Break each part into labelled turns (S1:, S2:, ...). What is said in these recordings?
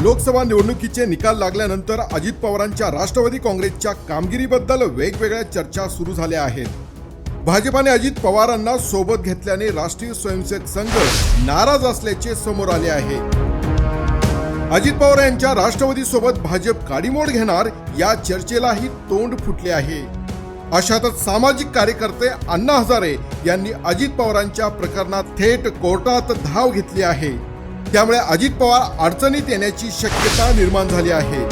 S1: लोकसभा निवडणुकीचे निकाल लागल्यानंतर अजित पवारांच्या राष्ट्रवादी काँग्रेसच्या कामगिरीबद्दल वेगवेगळ्या चर्चा सुरू झाल्या आहेत. भाजपाने अजित पवारांना सोबत घेतल्याने राष्ट्रीय स्वयंसेवक संघ नाराज असल्याचे समोर आले आहे. अजित पवार यांच्या राष्ट्रवादी सोबत भाजप काडीमोड घेणार या चर्चेलाही तोंड फुटले आहे. अशातच सामाजिक कार्यकर्ते अण्णा हजारे यांनी अजित पवारांच्या प्रकरणात थेट कोर्टात धाव घेतली आहे. त्यामुळे अजित पवार अडचणीत येण्याची शक्यता निर्माण झाली आहे.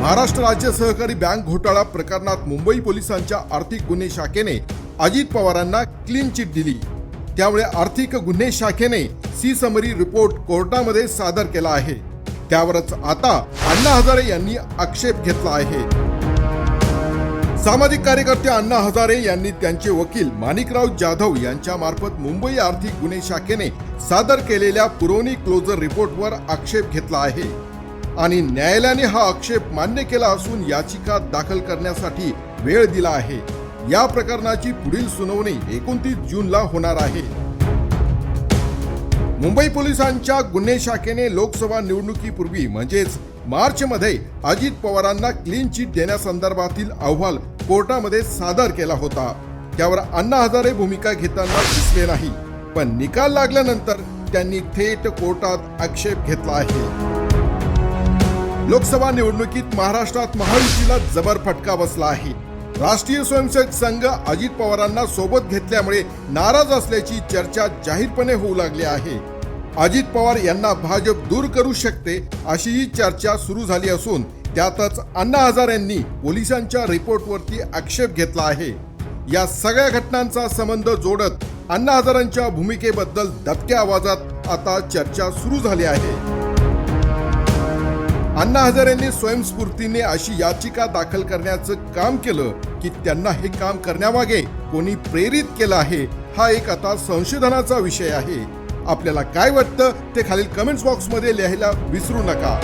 S1: महाराष्ट्र राज्य सहकारी बँक घोटाळा प्रकरणात मुंबई पोलिसांच्या आर्थिक गुन्हे शाखेने अजित पवारांना क्लीन चिट दिली. त्यामुळे आर्थिक गुन्हे शाखेने सी समरी रिपोर्ट कोर्टामध्ये सादर केला आहे. त्यावरच आता अण्णा हजारे यांनी आक्षेप घेतला आहे. सामाजिक कार्यकर्ते अण्णा हजारे यांनी त्यांचे वकील माणिकराव जाधव यांच्या मार्फत मुंबई आर्थिक गुन्हे शाखेने सादर केलेल्या पुरवणी क्लोजर रिपोर्टवर आक्षेप घेतला आहे. आणि न्यायालयाने हा आक्षेप मान्य केला असून याचिका दाखल करण्यासाठी वेळ दिला आहे. या प्रकरणाची पुढील सुनावणी एकोणतीस जूनला होणार आहे. मुंबई पोलिसांच्या गुन्हे शाखेने लोकसभा निवडणुकीपूर्वी म्हणजेच मार्चमध्ये अजित पवारांना क्लीन चिट देण्यासंदर्भातील अहवाल कोर्टामध्ये सादर केला होता. त्यावर अण्णा हजारे भूमिका घेताना दिसले नाही पण निकाल लागल्यानंतर त्यांनी थेट कोर्टात आक्षेप घेतला आहे. लोकसभा निवडणुकीत महाराष्ट्रात महायुतीला जबर फटका बसला आहे. राष्ट्रीय स्वयंसेवक संघ अजित पवारांना सोबत घेतल्यामुळे नाराज असल्याची चर्चा जाहीरपणे होऊ लागली आहे. अजित पवार यांना भाजप दूर करू शकते अशीही चर्चा सुरू झाली असून त्यातच अण्णा हजारे यांनी पोलिसांच्या रिपोर्टवरती आक्षेप घेतला आहे. या सगळ्या घटनांचा संबंध जोडत अण्णा हजारांच्या भूमिकेबद्दल दबक्या आवाजात आता चर्चा सुरू झाली आहे. अण्णा हजारेंनी स्वयंस्फूर्तीने अशी याचिका दाखल करण्याचं काम केलं की त्यांना हे काम करण्यामागे कोणी प्रेरित केलं आहे हा एक आता संशोधनाचा विषय आहे. आपल्याला काय वाटतं ते खालील कमेंट्स बॉक्समध्ये लिहायला विसरू नका.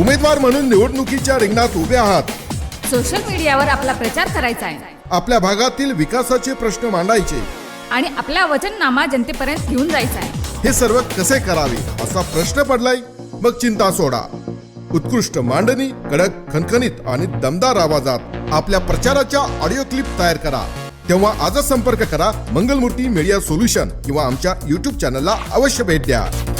S1: उमेदवार म्हणून निवडणुकीच्या रिंगणात उभे आहात.
S2: सोशल मीडियावर आपला प्रचार करायचा आहे.
S1: आपल्या भागातील विकासाचे प्रश्न मांडायचे.
S2: आणि आपला वचननामा जनतेपर्यंत घेऊन जायचा आहे.
S1: हे सर्व कसे करावे असा प्रश्न पडलाय? मग चिंता सोडा. उत्कृष्ट मांडणी कडक खणखणीत आणि दमदार आवाजात आपल्या प्रचाराच्या ऑडिओ क्लिप तयार करा. तेव्हा आजच संपर्क करा. मंगलमूर्ती मीडिया सोल्युशन किंवा आमच्या युट्यूब चॅनलला अवश्य भेट द्या.